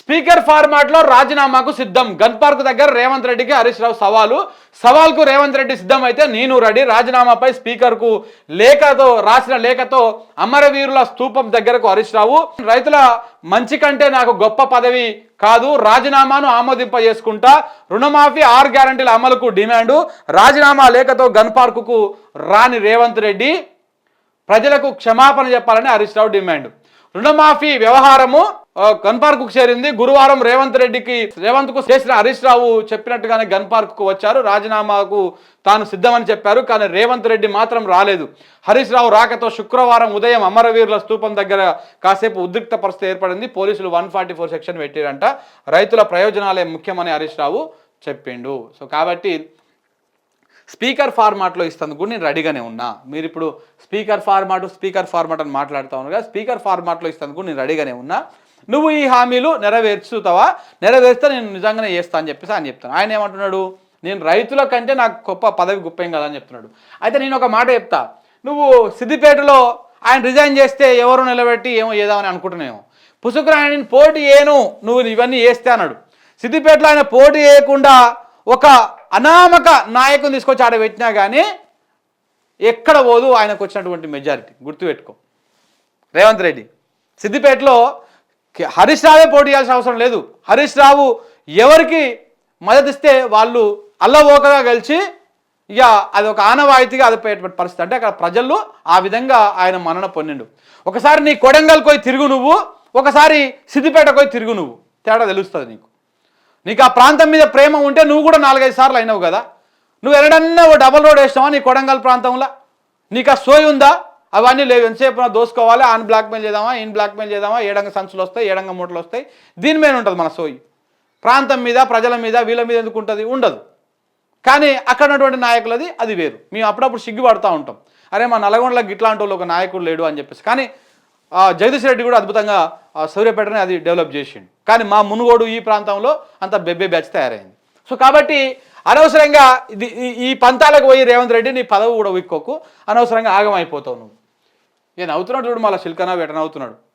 Speaker ఫార్మాట్లో రాజీనామాకు సిద్ధం. Gun park దగ్గర రేవంత్ రెడ్డికి హరీష్ రావు సవాలు. సవాల్కు రేవంత్ రెడ్డి సిద్ధం అయితే నేను రెడీ రాజీనామాపై స్పీకర్కు లేఖతో రాసిన లేఖతో అమరవీరుల స్తూపం దగ్గరకు హరీష్ రావు. రైతుల మంచి కంటే నాకు గొప్ప పదవి కాదు. రాజీనామాను ఆమోదింప చేసుకుంటా రుణమాఫీ ఆరు గ్యారంటీల అమలుకు డిమాండు. రాజీనామా లేఖతో గన్ పార్కుకు రాని రేవంత్ రెడ్డి ప్రజలకు క్షమాపణ చెప్పాలని హరీష్ రావు డిమాండ్. రుణమాఫీ వ్యవహారము ఆ, గన్ పార్క్కు చేరింది. గురువారం రేవంత్ రెడ్డికి రేవంత్కు చేసిన హరీష్ రావు చెప్పినట్టుగానే గన్ పార్క్కు వచ్చారు. రాజీనామాకు తాను సిద్ధమని చెప్పారు కానీ రేవంత్ రెడ్డి మాత్రం రాలేదు. హరీష్ రావు రాకతో శుక్రవారం ఉదయం అమరవీరుల స్తూపం దగ్గర కాసేపు ఉద్రిక్త పరిస్థితి ఏర్పడింది. పోలీసులు వన్ ఫార్టీ ఫోర్ సెక్షన్ పెట్టారంట. రైతుల ప్రయోజనాలే ముఖ్యమని హరీష్ రావు చెప్పిండు. సో కాబట్టి స్పీకర్ ఫార్మాట్లో ఇస్తాను. కూడా నేను రెడీగానే ఉన్నా. మీరు ఇప్పుడు స్పీకర్ ఫార్మాట్ స్పీకర్ ఫార్మాట్ అని మాట్లాడుతూ ఉన్నారు కదా స్పీకర్ ఫార్మాట్లో ఇస్తాను. కూడా నేను రెడీగానే ఉన్నా. నువ్వు ఈ హామీలు నెరవేర్చుతావా? నెరవేర్స్తే నేను నిజంగానే చేస్తా అని చెప్పేసి ఆయన చెప్తాను ఆయన ఏమంటున్నాడు? నేను రైతుల కంటే నాకు గొప్ప పదవి గొప్పం కదా అని చెప్తున్నాడు. అయితే నేను ఒక మాట చెప్తా. నువ్వు సిద్దిపేటలో ఆయన రిజైన్ చేస్తే ఎవరు నిలబెట్టి ఏమో చేద్దామని అనుకుంటున్నావు పుసుకురాయని పోటీ ఏను నువ్వు ఇవన్నీ చేస్తే అన్నాడు. సిద్దిపేటలో ఆయన పోటీ చేయకుండా ఒక అనామక నాయకుని తీసుకొచ్చి ఆడ పెట్టినా కానీ ఎక్కడ పోదు ఆయనకు వచ్చినటువంటి మెజారిటీ. గుర్తుపెట్టుకో. రేవంత్ రెడ్డి. సిద్దిపేటలో హరీష్ రావే పోటీ చేయాల్సిన అవసరం లేదు. హరీష్ రావు ఎవరికి మద్దతిస్తే వాళ్ళు అల్లవోకగా గెలిచి ఇక అది ఒక ఆనవాయితీగా అది పోయేటువంటి పరిస్థితి. అంటే అక్కడ ప్రజలు ఆ విధంగా ఆయన మన్నన పొందిండు. ఒకసారి నీ కొడంగల్ పోయి తిరుగు నువ్వు ఒకసారి సిద్దిపేట పోయి తిరుగు నువ్వు. తేడా తెలుస్తుంది నీకు. నీకు ఆ ప్రాంతం మీద ప్రేమ ఉంటే నువ్వు కూడా నాలుగైదు సార్లు అయినావు కదా. నువ్వు ఎన్నడన్నా ఓ డబల్ రోడ్ వేసినావా నీ కొడంగల్ ప్రాంతంలో? నీకు ఆ సోయి ఉందా? అవన్నీ లేవు. ఎంతసేపు దోసుకోవాలి. ఆన్ బ్లాక్మెయిల్ చేద్దామా? ఈయన బ్లాక్మెయిల్ చేద్దామా? ఏడంగ సంచులు వస్తాయి? ఏడంగ మూటలు వస్తాయి? దీని మీద ఉంటుంది మన సోయి. ప్రాంతం మీద ప్రజల మీద వీళ్ళ మీద ఎందుకు ఉంటుంది? ఉండదు. కానీ అక్కడ ఉన్నటువంటి నాయకులది అది వేరు. మేము అప్పుడప్పుడు సిగ్గుపడుతూ ఉంటాం. అరే మా నల్గొండలో ఇట్లాంటి వాళ్ళు ఒక నాయకుడు లేడు అని చెప్పేసి. కానీ జగదీష్ రెడ్డి కూడా అద్భుతంగా సూర్యపేటని అది డెవలప్ చేసిండు. కానీ మా మునుగోడు ఈ ప్రాంతంలో అంత బెబ్బే బ్యాచ్ తయారైంది. సో కాబట్టి అనవసరంగా ఇది ఈ- ఈ పంతాలకు పోయి రేవంత్ రెడ్డి నీ పదవి కూడా విక్కోకు అనవసరంగా ఆగమైపోతావు నువ్వు. నేను అవుతున్నాడు చూడు మళ్ళీ శిల్కనా వెటన అవుతున్నాడు.